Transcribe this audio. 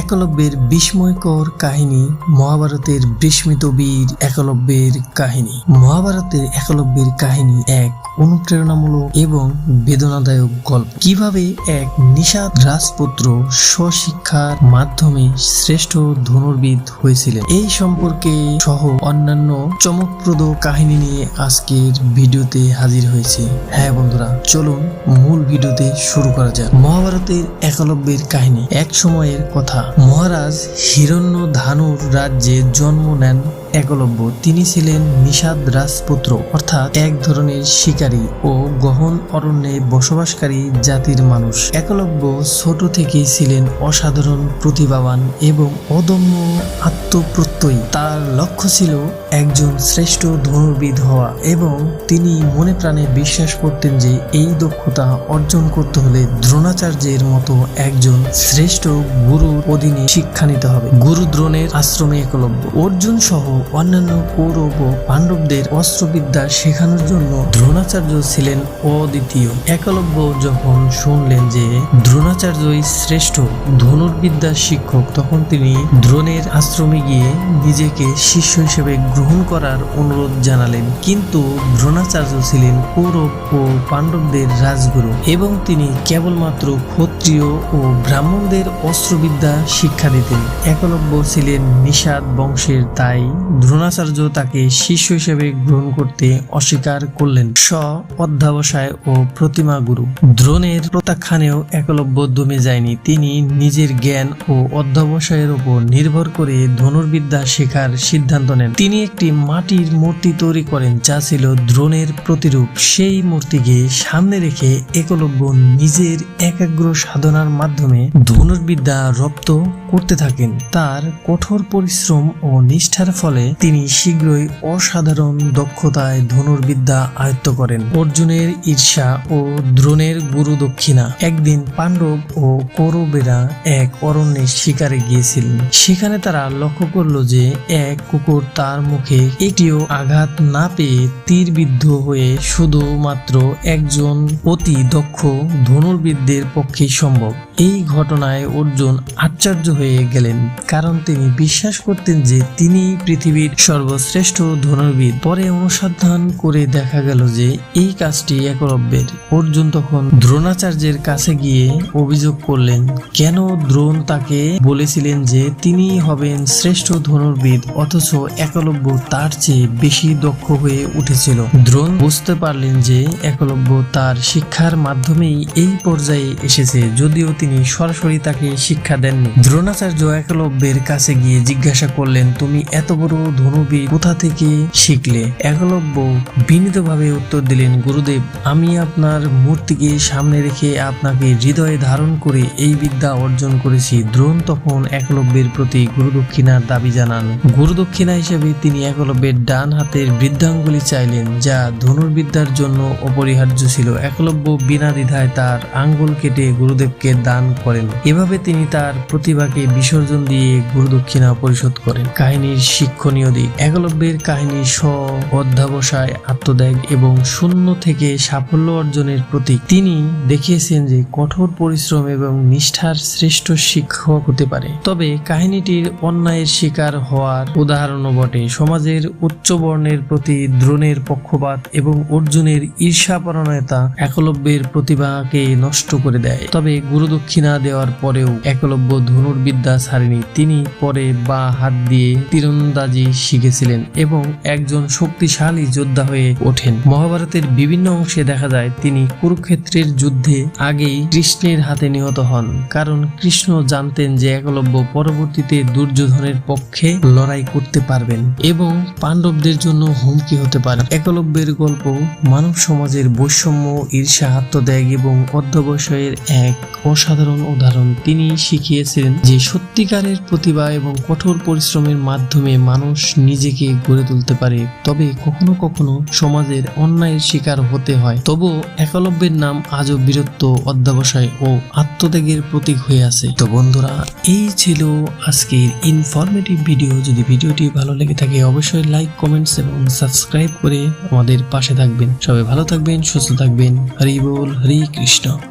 একলব্যের বিস্ময়কর কাহিনী মহাভারতের বিস্মিত বীর একলব্যের কাহিনী। মহাভারতের একলব্যের কাহিনী এক অনুপ্রেরণামূলক এবং বেদনাদায়ক গল্প। কীভাবে এক নিষাদ রাজপুত্র স্বশিক্ষার মাধ্যমে শ্রেষ্ঠ ধনুর্বিদ হয়েছিলেন? এই সম্পর্কে সহ অন্যান্য চমকপ্রদ কাহিনী নিয়ে আজকের ভিডিওতে হাজির হয়েছে। হ্যাঁ বন্ধুরা, চলুন মূল ভিডিওতে শুরু করা যাক। মহাভারতের একলব্যের কাহিনী। এক সময়ের কথা। মহারাজ হিরণ্য ধানুর রাজ্যে জন্ম নেন একলব্য। তিনি ছিলেন নিষাদ রাজপুত্র, অর্থাৎ এক ধরনের শিকারী ও গহন অরণ্যে বসবাসকারী জাতির মানুষ। একলব্য ছোট থেকেই ছিলেন অসাধারণ প্রতিভাবান এবং অদম্য আত্মপ্রত্যয়ী। তার লক্ষ্য ছিল একজন শ্রেষ্ঠ ধনুর্বিদ হওয়া এবং তিনি মনে প্রাণে বিশ্বাস করতেন যে এই দক্ষতা অর্জন করতে হলে দ্রোণাচার্যের মতো একজন শ্রেষ্ঠ গুরুর অধীনে শিক্ষা নিতে হবে। গুরু দ্রোণের আশ্রমে একলব্য। অর্জুন সহ অন্যান্য কৌরব ও পাণ্ডবদের অস্ত্রবিদ্যা শেখানোর জন্য দ্রোণাচার্য ছিলেন অদ্বিতীয়। একলব্য যখন শুনলেন যে দ্রোণাচার্যই শ্রেষ্ঠ ধনুর্বিদ্যার শিক্ষক, তখন তিনি দ্রোণের আশ্রমে গিয়ে নিজেকে শিষ্য হিসেবে গ্রহণ করার অনুরোধ জানালেন। কিন্তু দ্রোণাচার্য ছিলেন কৌরব ও পাণ্ডবদের রাজগুরু এবং তিনি কেবলমাত্র ক্ষত্রিয় ও ব্রাহ্মণদের অস্ত্রবিদ্যা শিক্ষা দিতেন। একলব্য ছিলেন নিষাদ বংশের তাই দ্রোণাচার্য তাকে শিষ্য হিসেবে গ্রহণ করতে অস্বীকার করলেন স অধ্যাবসায় ও প্রতিমা গুরু। দ্রোণের প্রত্যাখ্যানেও একলব্য দমে যায়নি। তিনি নিজের জ্ঞান ও অধ্যাবসায়ের উপর নির্ভর করে ধনুর্বিদ্যা শেখার সিদ্ধান্ত নেন। তিনি একটি মাটির মূর্তি তৈরি করেন, যা ছিল দ্রোণের প্রতিরূপ। সেই মূর্তিকে সামনে রেখে একলব্য নিজের একাগ্র সাধনার মাধ্যমে ধনুর্বিদ্যা রপ্ত করতে থাকেন। তার কঠোর পরিশ্রম ও নিষ্ঠার ফলে তিনি শীঘ্রই অসাধারণ দক্ষতায় ধনুর্বিদ্যা আয়ত্ত করেন। অর্জুনের ঈর্ষা ও দ্রোণের গুরু দক্ষিণা। একদিন পাণ্ডব ও কৌরবেরা এক অরণ্যে শিকারে গিয়েছিলেন। সেখানে তারা লক্ষ্য করল যে এক কুকুর তার মুখে একটিও আঘাত না পেয়ে তীরবিদ্ধ হয়ে শুধুমাত্র একজন অতি দক্ষ ধনুর্বিদদের পক্ষে সম্ভব। এই ঘটনায় অর্জুন আশ্চর্য হয়ে গেলেন। কারণ তিনি বিশ্বাস করতেন যে তিনি পৃথিবীর সর্বশ্রেষ্ঠ ধনুর্বিদ। পরে অনুসন্ধান করে দেখা গেল যে এই কাজটি একলব্যের অর্জুন তখন দ্রোণাচার্যের কাছে গিয়ে অভিযোগ করলেন, কেন দ্রোণ তাকে বলেছিলেন যে তিনি হবেন শ্রেষ্ঠ ধনুর্বিদ, অথচ একলব্য তার চেয়ে বেশি দক্ষ হয়ে উঠেছিল? দ্রোণ বুঝতে পারলেন যে একলব্য তার শিক্ষার মাধ্যমেই এই পর্যায়ে এসেছে, যদিও তিনি সরাসরি তাকে শিক্ষা দেননি। দ্রোণাচার্য একলব্যের কাছে গিয়ে জিজ্ঞাসা করলেন, তুমি এত বড় ধনুবি কোথা থেকে শিখলে? একলব্য বিনীতভাবে উত্তর দিলেন, গুরুদেব, আমি আপনার মূর্তিকে সামনে রেখে আপনাকে হৃদয়ে ধারণ করে এই বিদ্যা অর্জন করেছি। দ্রোণ তখন একলব্যের প্রতি গুরুদক্ষিণার দাবি জানান। গুরুদক্ষিণা হিসেবে তিনি একলব্যের ডান হাতের বৃদ্ধাঙ্গুলি চাইলেন, যা ধনুর্বিদ্যার জন্য অপরিহার্য ছিল। একলব্য বিনা দ্বিধায় তার আঙ্গুল কেটে গুরুদেবকে দান করেন। এভাবে তিনি তার প্রতিভাকে বিসর্জন দিয়ে গুরুদক্ষিণা পরিশোধ করেন। কাহিনীর শিক্ষণীয় দিক। একলব্যের কাহিনী স্ব অধ্যাবসায় আত্মত্যাগ এবং শূন্য থেকে সাফল্য অর্জনের প্রতীক। তিনি দেখিয়েছেন যে কঠোর পরিশ্রম এবং নিষ্ঠার শ্রেষ্ঠ শিক্ষক হতে পারে। তবে কাহিনীটির অন্যায়ের শিকার হওয়ার উদাহরণও বটে। সমাজের উচ্চ বর্ণের প্রতি দ্রোণের পক্ষপাত এবং অর্জুনের ঈর্ষাপরণতা একলব্যের প্রতিভাকে নষ্ট করে দেয়। তবে গুরুদক্ষিণা দেওয়ার পরেও একলব্য ধনুর্বিদ্যা ছাড়েনি। তিনি পরে বা হাত দিয়ে তীরন্দাজি শিখেছিলেন এবং একজন শক্তিশালী যোদ্ধা হয়ে ওঠেন। মহাভারতের বিভিন্ন অংশে দেখা যায়, তিনি কুরুক্ষেত্রের যুদ্ধে আগেই কৃষ্ণের হাতে নিহত হন। কারণ কৃষ্ণ জানতেন যে একলব্য পরবর্তীতে দুর্যোধনের পক্ষে লড়াই করতে পারবেন এবং পাণ্ডবদের জন্য হুমকি হতে পারে। একলব্যের গল্প মানব সমাজের বৈষম্য ঈর্ষা আত্মত্যাগ এবং অধ্যবসায়ের এক অসাধারণ উদাহরণ। তিনি শিখিয়েছিলেন যে সত্যিকারের প্রতিভা এবং কঠোর পরিশ্রমের মাধ্যমে মানুষ নিজেকে গড়ে তুলতে পারে, তবে কখনো কখনো সমাজের অন্যায়ের শিকার হতে হয়। তবু একলব্যের নাম আজও বীরত্ব, অধ্যবসায় ও আত্মত্যাগের প্রতীক হয়ে আছে। তো বন্ধুরা, এই ছিল আজকের ইনফরমেটিভ ভিডিও যদি ভিডিওটি ভালো লেগে থাকে, অবশ্যই লাইক কমেন্টস এবং সাবস্ক্রাইব করে আমাদের পাশে থাকবেন। সবাই ভালো থাকবেন, সুস্থ থাকবেন। হরি বল, হরি কৃষ্ণ।